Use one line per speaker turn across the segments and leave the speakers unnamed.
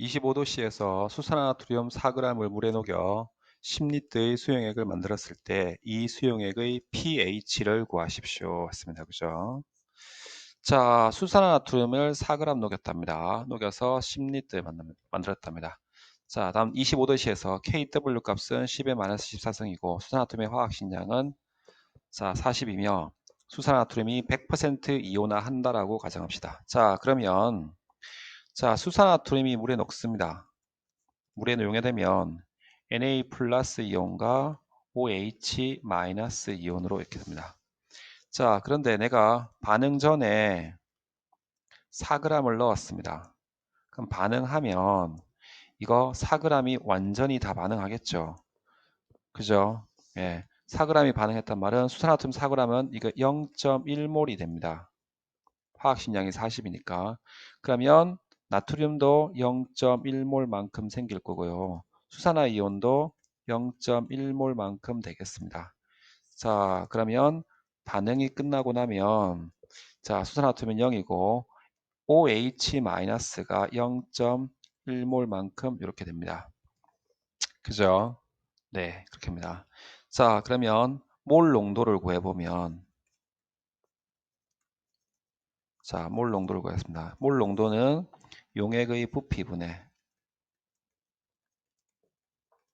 25도씨에서 수산화나트륨 4g을 물에 녹여 10리터의 수용액을 만들었을 때 이 수용액의 pH를 구하십시오 했습니다. 그죠? 자, 수산화나트륨을 4g 녹였답니다. 녹여서 10리터에 만들었답니다. 자, 다음 25도씨에서 KW 값은 10의 마이너스 14승이고 수산화나트륨의 화학식량은 자, 40이며 수산화나트륨이 100% 이온화한다라고 가정합시다. 자, 그러면 자, 수산화트륨이 물에 녹습니다. 물에 용해되면 Na 플러스 이온과 OH 마이너스 이온으로 이렇게 됩니다. 자, 그런데 내가 반응 전에 4g을 넣었습니다. 그럼 반응하면 이거 4g이 완전히 다 반응하겠죠. 그죠? 예. 4g이 반응했단 말은 수산화트륨 4g은 이거 0.1몰이 됩니다. 화학식량이 40이니까. 그러면 나트륨도 0.1몰만큼 생길 거고요. 수산화 이온도 0.1몰만큼 되겠습니다. 자, 그러면 반응이 끝나고 나면 자, 수산화트륨은 0이고 OH-가 0.1몰만큼 이렇게 됩니다. 그죠? 네, 그렇게 합니다. 자, 그러면 몰 농도를 구해보면 자, 몰 농도를 구했습니다. 몰 농도는 용액의 부피분의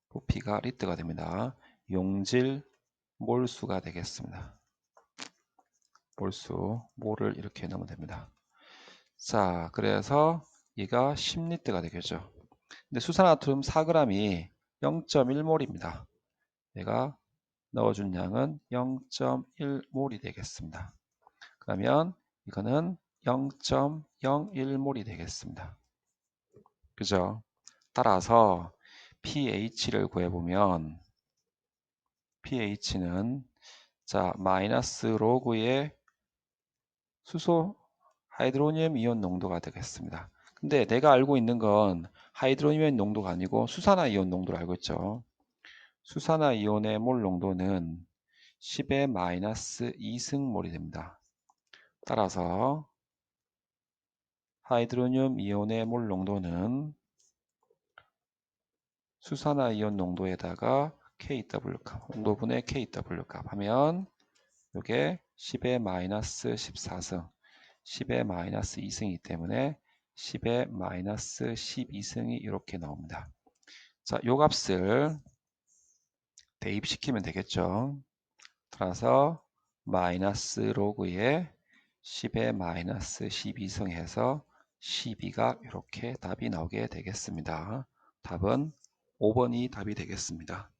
부피가 리터가 됩니다. 용질 몰수가 되겠습니다. 몰수, 몰을 이렇게 넣으면 됩니다. 자, 그래서 얘가 10리터가 되겠죠. 근데 수산화트륨 4g이 0.1몰입니다. 얘가 넣어준 양은 0.1몰이 되겠습니다. 그러면 이거는 0.01몰이 되겠습니다. 그죠? 따라서 pH를 구해보면 pH는 자 마이너스 로그의 수소 하이드로니움 이온 농도가 되겠습니다. 근데 내가 알고 있는 건 하이드로니움 농도가 아니고 수산화 이온 농도를 알고 있죠. 수산화 이온의 몰 농도는 10의 마이너스 2승몰이 됩니다. 따라서 하이드로늄 이온의 몰 농도는 수산화 이온 농도에다가 KW 값, 농도분의 KW 값 하면 이게 10의 마이너스 14승, 10의 마이너스 2승이기 때문에 10의 마이너스 12승이 이렇게 나옵니다. 자, 요 값을 대입시키면 되겠죠. 따라서 마이너스 로그에 10의 마이너스 12승 해서 12가 이렇게 답이 나오게 되겠습니다. 답은 5번이 답이 되겠습니다.